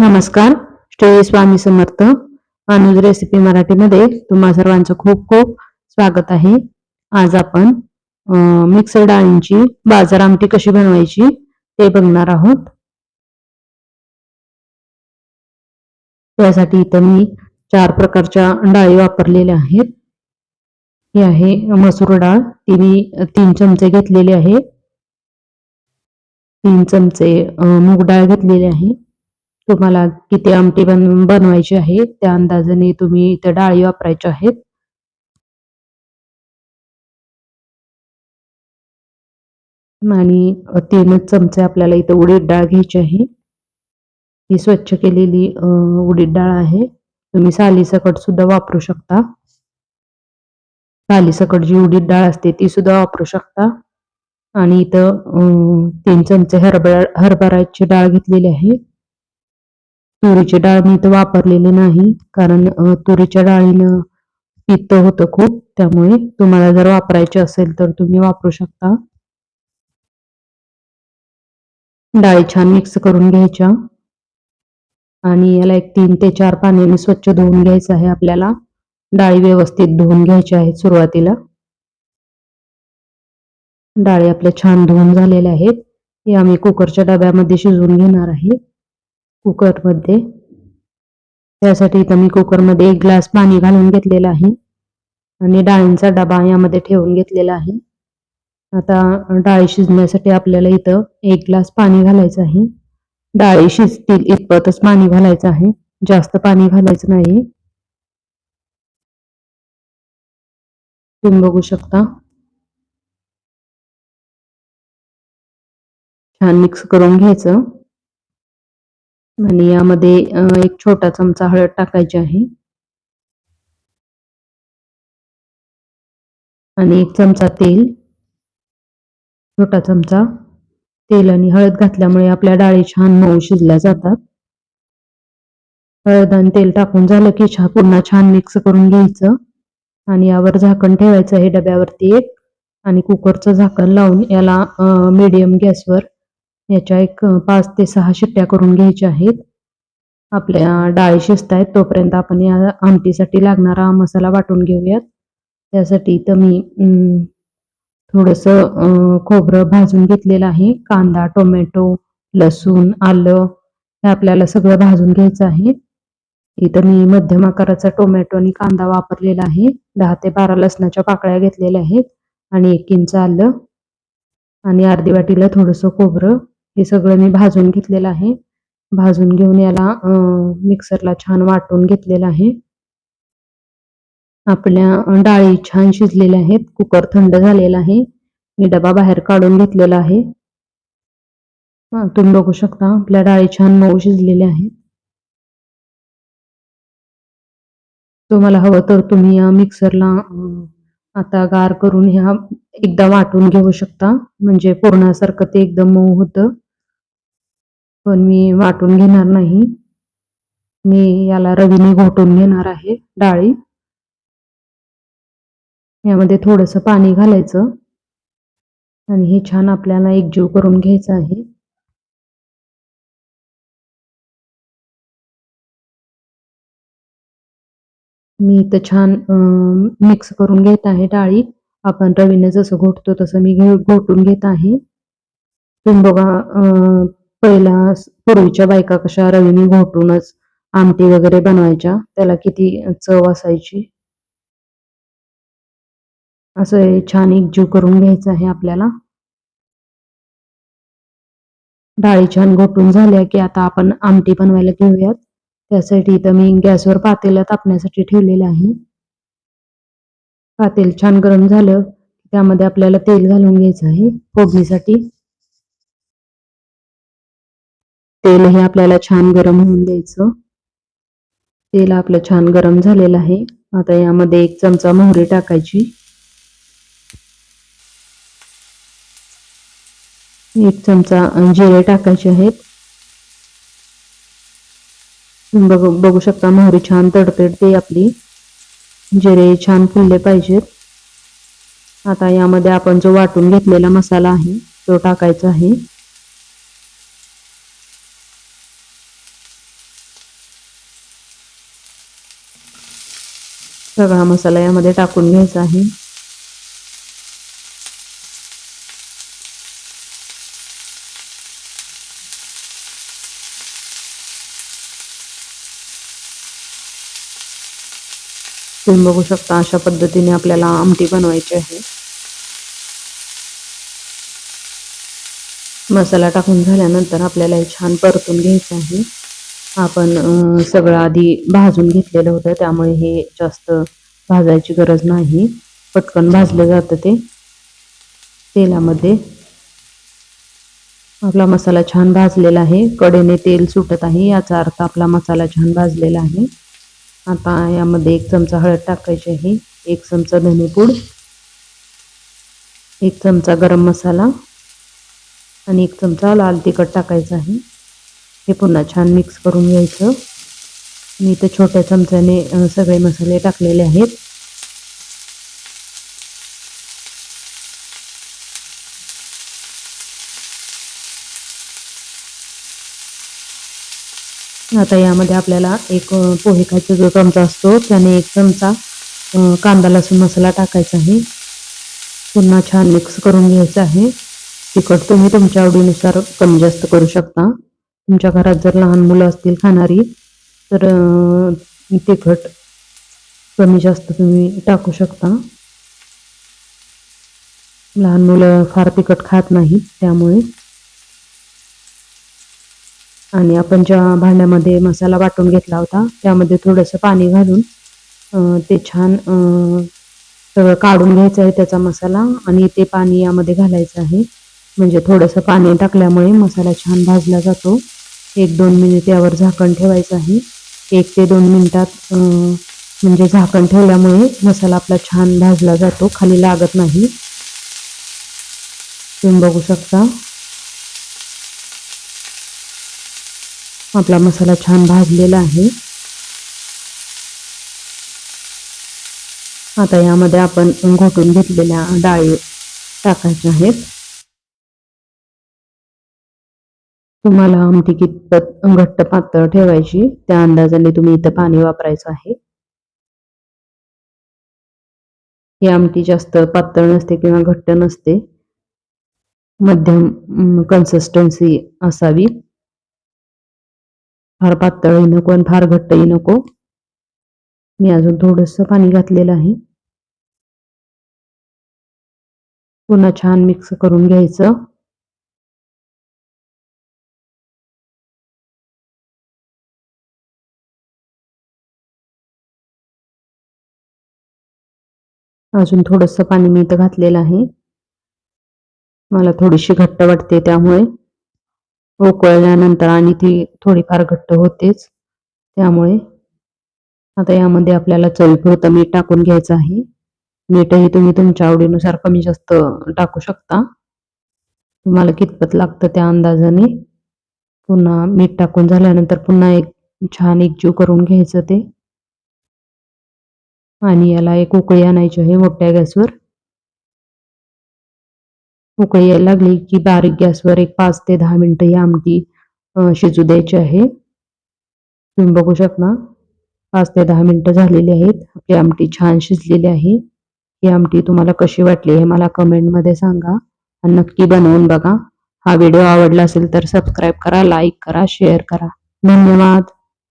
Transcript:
नमस्कार. श्री स्वामी समर्थ. अनुज रेसिपी मराठीमध्ये तुम्हा सर्वांचं खूप खूप स्वागत आहे. आज आपण मिक्सर डाळींची बाजार आमटी कशी बनवायची ते बघणार आहोत. त्यासाठी इथं मी चार प्रकारच्या डाळी वापरलेल्या आहेत. ही आहे मसूर डाळ. ती मी तीन चमचे घेतलेले आहे तीन चमचे मूग डाळ घेतलेली आहे. तुम्हाला किती आमटी बन बनवायची आहे त्या अंदाजाने तुम्ही इथे डाळी वापरायच्या आहेत. आणि तीनच चमचे आपल्याला इथं उडीद डाळ घ्यायची आहे. ही स्वच्छ केलेली उडीद डाळ आहे. तुम्ही सालीसकट सुद्धा वापरू शकता. सालीसकट जी उडीद डाळ असते ती सुद्धा वापरू शकता. आणि इथं तीन चमचे हरभरा हरभराची डाळ घेतलेली आहे. तुरीची डाळ मी इथं वापरलेली नाही कारण तुरीच्या डाळीनं पित्त होतं खूप त्यामुळे तुम्हाला जर वापरायचे असेल तर तुम्ही वापरू शकता. डाळी छान मिक्स करून घ्यायच्या आणि याला एक तीन ते चार पाण्याने स्वच्छ धुवून घ्यायचं आहे आपल्याला. डाळी व्यवस्थित धुवून घ्यायच्या आहेत सुरुवातीला. डाळी आपल्या छान धुवून झालेल्या आहेत. हे आम्ही कुकरच्या डब्यामध्ये शिजवून घेणार आहे. कुकरमध्ये. त्यासाठी इथं मी कुकरमध्ये एक ग्लास पाणी घालून घेतलेलं आहे आणि डाळींचा डबा यामध्ये ठेवून घेतलेला आहे. आता डाळी शिजण्यासाठी आपल्याला इथं एक ग्लास पाणी घालायचं आहे. डाळी शिजतील इतपतच पाणी घालायचं आहे. जास्त पाणी घालायचं नाही. तुम्ही बघू शकता. छान मिक्स करून घ्यायचं. आणि यामध्ये एक छोटा चमचा हळद टाकायची आहे. आणि एक चमचा तेल. छोटा चमचा. तेल आणि हळद घातल्यामुळे आपल्या डाळी छान मऊ शिजल्या जातात. हळद आणि तेल टाकून झालं की छा पुन्हा छान मिक्स करून घ्यायचं. आणि यावर झाकण ठेवायचं हे डब्यावरती एक. आणि कुकरचं झाकण लावून याला मीडियम गॅसवर याच्या एक पाच ते सहा शिट्ट्या करून घ्यायच्या आहेत. आपल्या डाळी शिजत आहेत. तोपर्यंत आपण या आमटीसाठी लागणारा मसाला वाटून घेऊयात. त्यासाठी इथं मी अं, थोडंसं खोबरं भाजून घेतलेलं आहे. कांदा टोमॅटो लसूण आलं हे आपल्याला सगळं भाजून घ्यायचं आहे. इथं मी मध्यम आकाराचा टोमॅटो आणि कांदा वापरलेला आहे. दहा ते बारा लसणाच्या पाकळ्या घेतलेल्या आहेत आणि एक इंच आलं आणि अर्धी वाटीला थोडंसं खोबरं. हे सगळं मी भाजून घेतलेलं आहे. भाजून घेऊन याला मिक्सरला छान वाटून घेतलेलं आहे. आपल्या डाळी छान शिजलेल्या आहेत. कुकर थंड झालेला आहे. मी डबा बाहेर काढून घेतलेला आहे. हा, तुम्ही बघू शकता आपल्या डाळी छान मऊ शिजलेल्या आहेत. तुम्हाला हवं तर तुम्ही या मिक्सरला आता गार करून ह्या एकदा वाटून घेऊ शकता. म्हणजे पूर्णासारखं ते एकदम मऊ होतं. पण मी वाटून घेणार नाही. मी याला रवीने घोटून घेणार आहे डाळी. यामध्ये थोडंसं पाणी घालायचं. आणि हे छान आपल्याला एकजीव करून घ्यायचं आहे. मी इथं छान मिक्स करून घेत आहे डाळी. आपण रवीने जसं घोटतो तसं मी घोटून घेत आहे. तुम्ही बघा पहिला पूर्वीच्या बायका कशा रवीने घोटूनच आमटी वगैरे बनवायच्या त्याला किती चव असायची? असं छान छान एकजीव करून घ्यायचं आहे आपल्याला. डाळी छान घोटून झाल्या की आता आपण आमटी बनवायला घेऊयात. त्यासाठी इथं मी गॅसवर पातेलं तापण्यासाठी ठेवलेलं आहे. पातेल छान गरम झालं त्यामध्ये आपल्याला तेल घालून घ्यायचं आहे. फोडणीसाठी तेल हे आपल्याला छान गरम होऊन द्यायचं. तेल आपलं छान गरम झालेलं आहे. आता यामध्ये एक चमचा मोहरी टाकायची. एक चमचा जिरे टाकायचे आहेत. बघू बघू शकता मोहरी छान तडतडते आपली. जिरे छान फुलले पाहिजेत. आता यामध्ये आपण जो वाटून घेतलेला मसाला आहे तो टाकायचा आहे. सगळा मसाला यामध्ये टाकून घ्यायचा आहे. तुम्ही बघू शकता अशा पद्धतीने आपल्याला आमटी बनवायची आहे. मसाला टाकून झाल्यानंतर आपल्याला हे छान परतून घ्यायचं आहे. आपण सगळं आधी भाजून घेतलेलं होतं. त्यामुळे हे जास्त भाजायची गरज नाही. पटकन भाजलं जातं ते. तेलामध्ये. आपला मसाला छान भाजलेला आहे. कडेने तेल सुटत आहे. याचा अर्थ आपला मसाला छान भाजलेला आहे. आता यामध्ये एक चमचा हळद टाकायची आहे. एक चमचा धनेपूड एक चमचा गरम मसाला. आणि एक चमचा लाल तिखट टाकायचा आहे. हे पुन्हा छान मिक्स करून घ्यायचं. मी इथं छोट्या चमच्याने सगळे मसाले टाकलेले आहेत. आता यामध्ये आपल्याला एक पोहे खायचा जो चमचा असतो त्याने एक चमचा कांदा लसूण मसाला टाकायचा आहे. पुन्हा छान मिक्स करून घ्यायचं आहे. तिखट तुम्ही तुमच्या आवडीनुसार कमी जास्त करू शकता. तुमच्या घरात जर लहान मुलं असतील खाणारी तर तिखट कमी जास्त तुम्ही टाकू शकता. लहान मुलं फार तिखट खात नाहीत त्यामुळे. आणि आपण ज्या भांड्यामध्ये मसाला वाटून घेतला होता त्यामध्ये थोडंसं पाणी घालून ते छान सगळं काढून घ्यायचं आहे त्याचा मसाला आणि ते पाणी यामध्ये घालायचं आहे. म्हणजे थोडंसं पाणी टाकल्यामुळे मसाला छान भाजला जातो. एक दोन मिनिट यावर झाकण ठेवायचं आहे. एक ते दोन मिनिटात म्हणजे झाकण ठेवल्यामुळे मसाला आपला छान भाजला जातो खाली लागत नाही. तुम्ही बघू शकता. आपला मसाला छान भाजलेला आहे. आता यामध्ये आपण घोटून घेतलेल्या डाळी टाकायच्या आहेत. तुम्हाला आमटी कितपत घट्ट पातळ ठेवायची? त्या अंदाजाने तुम्ही इथं पाणी वापरायचं आहे. ही आमटी जास्त पातळ नसते किंवा घट्ट नसते. मध्यम कन्सिस्टन्सी असावी. फार पातळही नको आणि फार घट्टही नको. मी अजून थोडस पाणी घातलेलं आहे. पुन्हा छान मिक्स करून घ्यायचं. अजून थोडस पाणी मी इथं घातलेलं आहे. मला थोडीशी घट्ट वाटते त्यामुळे. उकळल्यानंतर आणि ती थोडीफार घट्ट होतेच. त्यामुळे आता यामध्ये आपल्याला चवीपुरतं मीठ टाकून घ्यायचं आहे. मीठही तुम्ही तुमच्या आवडीनुसार कमी जास्त टाकू शकता. तुम्हाला कितपत लागतं त्या अंदाजाने पुन्हा मीठ टाकून झाल्यानंतर पुन्हा एक छान एकजीव करून घ्यायचं ते. आणि याला एक उकळी आणायची आहे मोठ्या गॅसवर. उकळी यायला लागली की बारीक गॅसवर एक पाच ते दहा मिनिटं ही आमटी शिजू द्यायची आहे. तुम्ही बघू शकता पाच ते दहा मिनिटं झालेली आहेत. आपली आमटी छान शिजलेली आहे. ही आमटी तुम्हाला कशी वाटली हे मला कमेंटमध्ये सांगा आणि नक्की बनवून बघा. हा व्हिडिओ आवडला असेल तर सबस्क्राईब करा लाईक करा शेअर करा. धन्यवाद.